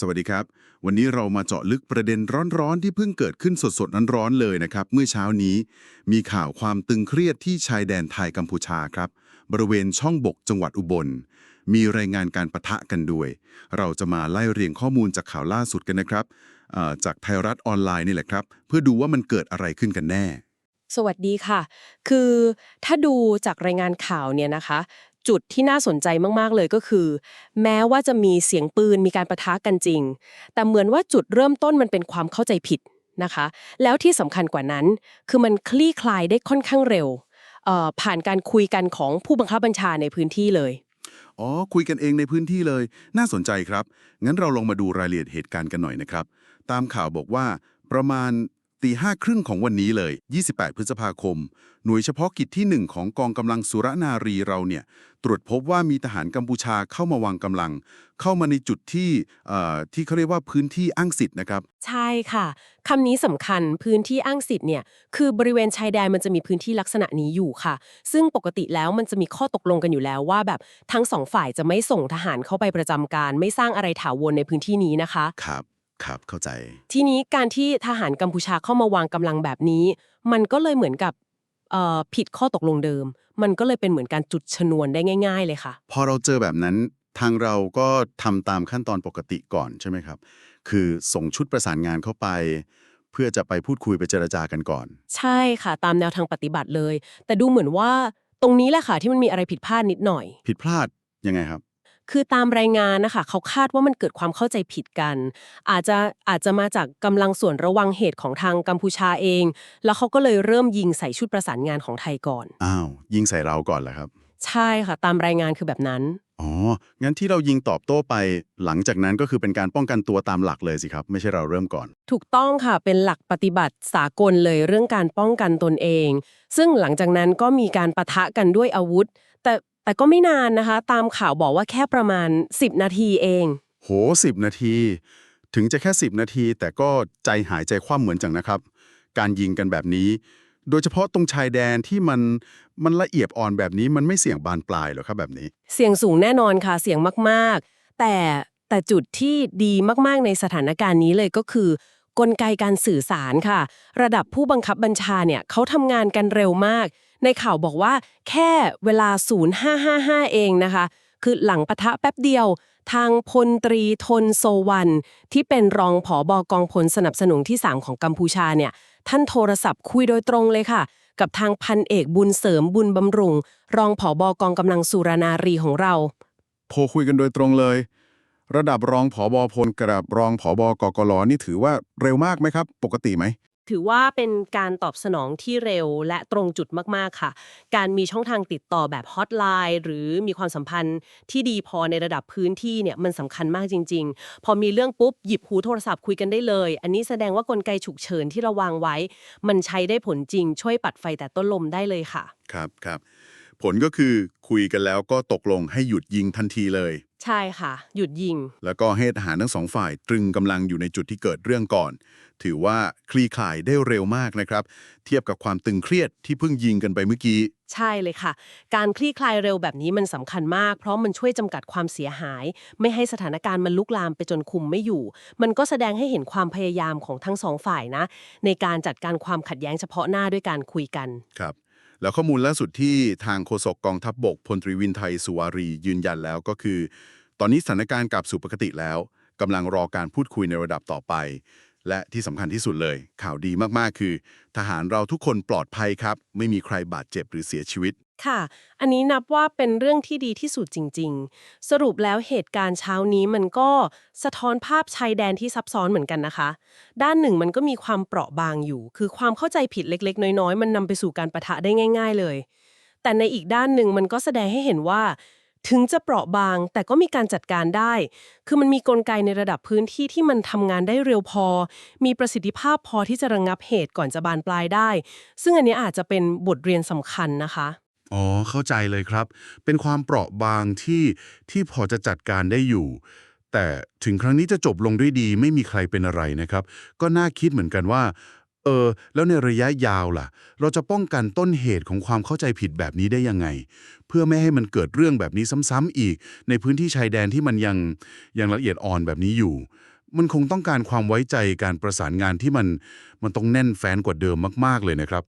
สวัสดีครับ วันนี้เรามาเจาะลึกประเด็นร้อนๆ ที่เพิ่งเกิดขึ้นสดๆร้อนๆเลยนะครับ เมื่อเช้านี้มีข่าวความตึงเครียดที่ชายแดนไทยกัมพูชาครับ บริเวณช่องบกจังหวัดอุบล มีรายงานการปะทะกันด้วย เราจะมาไล่เรียงข้อมูลจากข่าวล่าสุดกันนะครับจากไทยรัฐออนไลน์นี่แหละครับ เพื่อดูว่ามันเกิดอะไรขึ้นกันแน่ สวัสดีค่ะ คือถ้าดูจากรายงานข่าวเนี่ยนะคะ จุดที่น่าสนใจมากๆเลยก็คือ แม้ว่าจะมีเสียงปืนมีการประทะกันจริง แต่เหมือนว่าจุดเริ่มต้นมันเป็นความเข้าใจผิดนะคะ แล้วที่สำคัญกว่านั้น คือมันคลี่คลายได้ค่อนข้างเร็วผ่านการคุยกันของผู้บังคับบัญชาในพื้นที่เลย อ๋อ คุยกันเองในพื้นที่เลย น่าสนใจครับ งั้นเราลองมาดูรายละเอียดเหตุการณ์กันหน่อยนะครับ ตามข่าวบอกว่าประมาณ ตีห้าครึ่งของวันนี้เลย 28 พฤษภาคม หน่วยเฉพาะกิจที่ 1 ของกองกำลังสุรนารีเราเนี่ย ตรวจพบว่ามีทหารกัมพูชาเข้ามาวางกำลัง เข้ามาในจุดที่เอ่อที่เขาเรียกว่าพื้นที่อ้างสิทธิ์นะครับ ใช่ค่ะคำนี้สำคัญพื้นที่อ้างสิทธิ์เนี่ย คือบริเวณชายแดนมันจะมีพื้นที่ลักษณะนี้อยู่ค่ะ ซึ่งปกติแล้วมันจะมีข้อตกลงกันอยู่แล้วว่าแบบทั้งสองฝ่ายจะไม่ส่งทหารเข้าไปประจำการ ไม่สร้างอะไรถาวรในพื้นที่นี้นะคะ ครับ ครับเข้าใจ ทีนี้การที่ทหารกัมพูชาเข้ามาวางกำลังแบบนี้ มันก็เลยเหมือนกับเอ่อผิดข้อตกลงเดิม มันก็เลยเป็นเหมือนการจุดชนวนได้ง่าย ๆ เลยค่ะ พอเราเจอแบบนั้น ทางเราก็ทำตามขั้นตอนปกติก่อนใช่ไหมครับ คือส่งชุดประสานงานเข้าไป เพื่อจะไปพูดคุยไปเจรจากันก่อน ใช่ค่ะ ตามแนวทางปฏิบัติเลย แต่ดูเหมือนว่าตรงนี้แหละค่ะที่มันมีอะไรผิดพลาดนิดหน่อย ผิดพลาดยังไงครับ คือตามรายงานนะคะ เขาคาดว่ามันเกิดความเข้าใจผิดกัน อาจจะอาจจะมาจากกำลังส่วนระวังเหตุของทางกัมพูชาเอง แล้วเขาก็เลยเริ่มยิงใส่ชุดประสานงานของไทยก่อน อ้าวยิงใส่เราก่อนเหรอครับ ใช่ค่ะ ตามรายงานคือแบบนั้น อ๋อ งั้นที่เรายิงตอบโต้ไป หลังจากนั้นก็คือเป็นการป้องกันตัวตามหลักเลยสิครับ ไม่ใช่เราเริ่มก่อน ถูกต้องค่ะ เป็นหลักปฏิบัติสากลเลยเรื่องการป้องกันตนเอง ซึ่งหลังจากนั้นก็มีการปะทะกันด้วยอาวุธ แต่ แต่ก็ไม่นานนะคะ ตามข่าวบอกว่าแค่ประมาณ 10 นาทีเอง โหสิบนาที ถึงจะแค่ 10 นาที แต่ก็ใจหายใจคว่ำเหมือนจังนะครับ การยิงกันแบบนี้ โดยเฉพาะตรงชายแดนที่มันมันละเอียดอ่อนแบบนี้มันไม่เสี่ยงบานปลายเหรอครับแบบนี้ เสียงสูงแน่นอนค่ะ เสียงมากๆ แต่แต่จุดที่ดีมากๆในสถานการณ์นี้เลยก็คือ กลไกการสื่อสารค่ะ ระดับผู้บังคับบัญชาเนี่ยเขาทำงานกันเร็วมาก ในข่าวบอกว่าแค่เวลา 0555 เองนะคะ คือหลังปะทะแป๊บเดียว ทางพลตรีทนโซวัน ที่เป็นรองผอบอกองพลสนับสนุนที่ 3 ของกัมพูชาเนี่ยท่านโทรศัพท์คุยโดยตรงเลยค่ะ กับทางพันเอกบุญเสริมบุญบำรุง รองผอบอกองกำลังสุรนารีของเราโทรคุยกันโดยตรงเลย ระดับรองผอบอพลกับรองผอบกกลนี่ถือว่าเร็วมากไหมครับ ปกติไหมถือว่าเป็นการตอบสนองที่เร็วและตรงจุดมากๆค่ะ การมีช่องทางติดต่อแบบฮอตไลน์หรือมีความสัมพันธ์ที่ดีพอในระดับพื้นที่เนี่ยมันสำคัญมากจริง ๆ พอมีเรื่องปุ๊บหยิบหูโทรศัพท์คุยกันได้เลย อันนี้แสดงว่ากลไกฉุกเฉินที่เราวางไว้ มันใช้ได้ผลจริง ช่วยปัดไฟแต่ต้นลมได้เลยค่ะ ครับครับผลก็คือคุยกันแล้วก็ตกลงให้หยุดยิงทันทีเลย ใช่ค่ะ หยุดยิง แล้วก็ให้ทหารทั้งสองฝ่ายตรึงกำลังอยู่ในจุดที่เกิดเรื่องก่อน ถือว่าคลี่คลายได้เร็วมากนะครับ เทียบกับความตึงเครียดที่เพิ่งยิงกันไปเมื่อกี้ ใช่เลยค่ะ การคลี่คลายเร็วแบบนี้มันสำคัญมาก เพราะมันช่วยจำกัดความเสียหาย ไม่ให้สถานการณ์มันลุกลามไปจนคุมไม่อยู่ มันก็แสดงให้เห็นความพยายามของทั้งสองฝ่ายนะ ในการจัดการความขัดแย้งเฉพาะหน้าด้วยการคุยกัน ครับ แล้วข้อมูลล่าสุดที่ทางโฆษกกองทัพบบกพลตรีวินไทยสุวารียืนยันแล้วก็คือ ตอนนี้สถานการณ์กลับสู่ปกติแล้วกำลังรอการพูดคุยในระดับต่อไป และที่สำคัญที่สุดเลย ข่าวดีมากๆ คือ ทหารเราทุกคนปลอดภัยครับ ไม่มีใครบาดเจ็บหรือเสียชีวิต ค่ะ อันนี้นับว่าเป็นเรื่องที่ดีที่สุดจริง ๆ สรุปแล้วเหตุการณ์เช้านี้มันก็สะท้อนภาพชายแดนที่ซับซ้อนเหมือนกันนะคะ ด้านหนึ่งมันก็มีความเปราะบางอยู่ คือความเข้าใจผิดเล็ก ๆ น้อย ๆ มันนำไปสู่การประทะได้ง่าย ๆ เลย แต่ในอีกด้านหนึ่งมันก็แสดงให้เห็นว่า ถึงจะเปราะบาง แต่ก็มีการจัดการได้ คือมันมีกลไกในระดับพื้นที่ที่มันทำงานได้เร็วพอ มีประสิทธิภาพพอที่จะระงงับเหตุก่อนจะบานปลายได้ ซึ่งอันนี้อาจจะเป็นบทเรียนสำคัญนะคะ อ๋อ เข้าใจเลยครับ เป็นความเปราะบางที่ที่พอจะจัดการได้อยู่ แต่ถึงครั้งนี้จะจบลงด้วยดีไม่มีใครเป็นอะไรนะครับ ก็น่าคิดเหมือนกันว่า เออ แล้วในระยะยาวล่ะ เราจะป้องกันต้นเหตุของความเข้าใจผิดแบบนี้ได้ยังไง เพื่อไม่ให้มันเกิดเรื่องแบบนี้ซ้ำๆอีก ในพื้นที่ชายแดนที่มันยังยังละเอียดอ่อนแบบนี้อยู่ มันคงต้องการความไว้ใจการประสานงานที่มันมันต้องแน่นแฟ้นกว่าเดิมมาก ๆเลยนะครับ